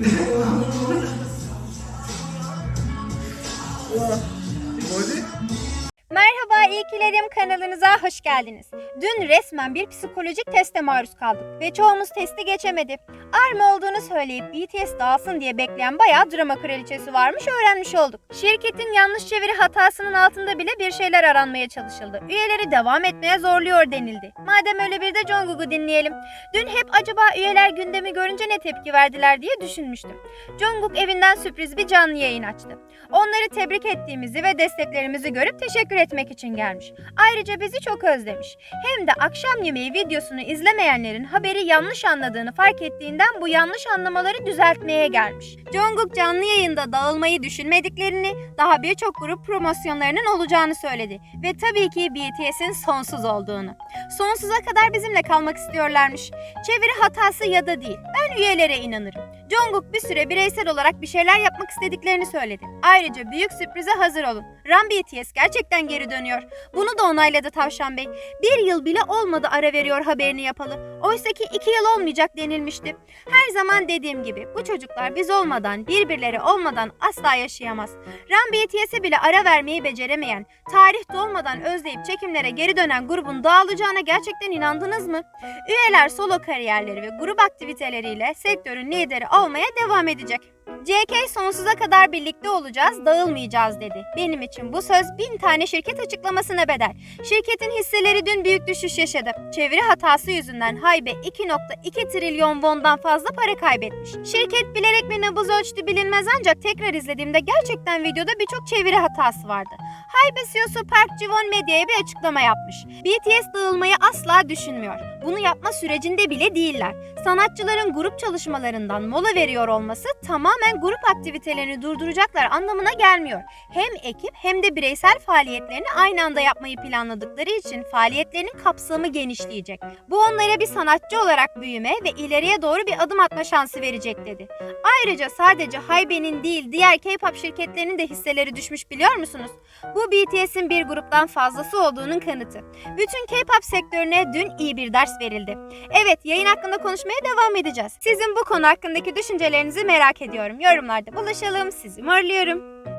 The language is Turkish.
네. 와. Merhaba İlkilerim kanalınıza hoş geldiniz. Dün resmen bir psikolojik teste maruz kaldık ve çoğumuz testi geçemedi. ARMY olduğunu söyleyip BTS dağılsın diye bekleyen bayağı drama kraliçesi varmış öğrenmiş olduk. Şirketin yanlış çeviri hatasının altında bile bir şeyler aranmaya çalışıldı. Üyeleri devam etmeye zorluyor denildi. Madem öyle bir de Jungkook'u dinleyelim. Dün hep acaba üyeler gündemi görünce ne tepki verdiler diye düşünmüştüm. Jungkook evinden sürpriz bir canlı yayın açtı. Onları tebrik ettiğimizi ve desteklerimizi görüp teşekkür etmek için gelmiş. Ayrıca bizi çok özlemiş. Hem de akşam yemeği videosunu izlemeyenlerin haberi yanlış anladığını fark ettiğinden bu yanlış anlamaları düzeltmeye gelmiş. Jungkook canlı yayında dağılmayı düşünmediklerini, daha birçok grup promosyonlarının olacağını söyledi ve tabii ki BTS'in sonsuz olduğunu. Sonsuza kadar bizimle kalmak istiyorlarmış. Çeviri hatası ya da değil. Ben üyelere inanırım. Jungkook bir süre bireysel olarak bir şeyler yapmak istediklerini söyledi. Ayrıca büyük sürprize hazır olun. Run BTS gerçekten geri dönüyor. Bunu da onayladı Tavşan Bey. Bir yıl bile olmadı ara veriyor haberini yapalı. Oysa ki iki yıl olmayacak denilmişti. Her zaman dediğim gibi bu çocuklar biz olmadan, birbirleri olmadan asla yaşayamaz. Run BTS'e bile ara vermeyi beceremeyen, tarih dolmadan özleyip çekimlere geri dönen grubun dağılacağına gerçekten inandınız mı? Üyeler solo kariyerleri ve grup aktiviteleriyle sektörün lideri olmaya devam edecek. JK sonsuza kadar birlikte olacağız, dağılmayacağız dedi. Benim için bu söz bin tane şirket açıklamasına bedel. Şirketin hisseleri dün büyük düşüş yaşadı. Çeviri hatası yüzünden Haybe 2.2 trilyon wondan fazla para kaybetmiş. Şirket bilerek mi nabız ölçtü bilinmez ancak tekrar izlediğimde gerçekten videoda birçok çeviri hatası vardı. Haybe CEO'su Park Ji-won medyaya bir açıklama yapmış. BTS dağılmayı asla düşünmüyor. Bunu yapma sürecinde bile değiller. Sanatçıların grup çalışmalarından mola veriyor olması tamamen grup aktivitelerini durduracaklar anlamına gelmiyor. Hem ekip hem de bireysel faaliyetlerini aynı anda yapmayı planladıkları için faaliyetlerinin kapsamı genişleyecek. Bu onlara bir sanatçı olarak büyüme ve ileriye doğru bir adım atma şansı verecek dedi. Ayrıca sadece Haybe'nin değil diğer K-pop şirketlerinin de hisseleri düşmüş biliyor musunuz? Bu BTS'in bir gruptan fazlası olduğunun kanıtı. Bütün K-pop sektörüne dün iyi bir ders verildi. Evet yayın hakkında konuşmaya devam edeceğiz. Sizin bu konu hakkındaki düşüncelerinizi merak ediyorum. Yorumlarda buluşalım. Sizi morluyorum.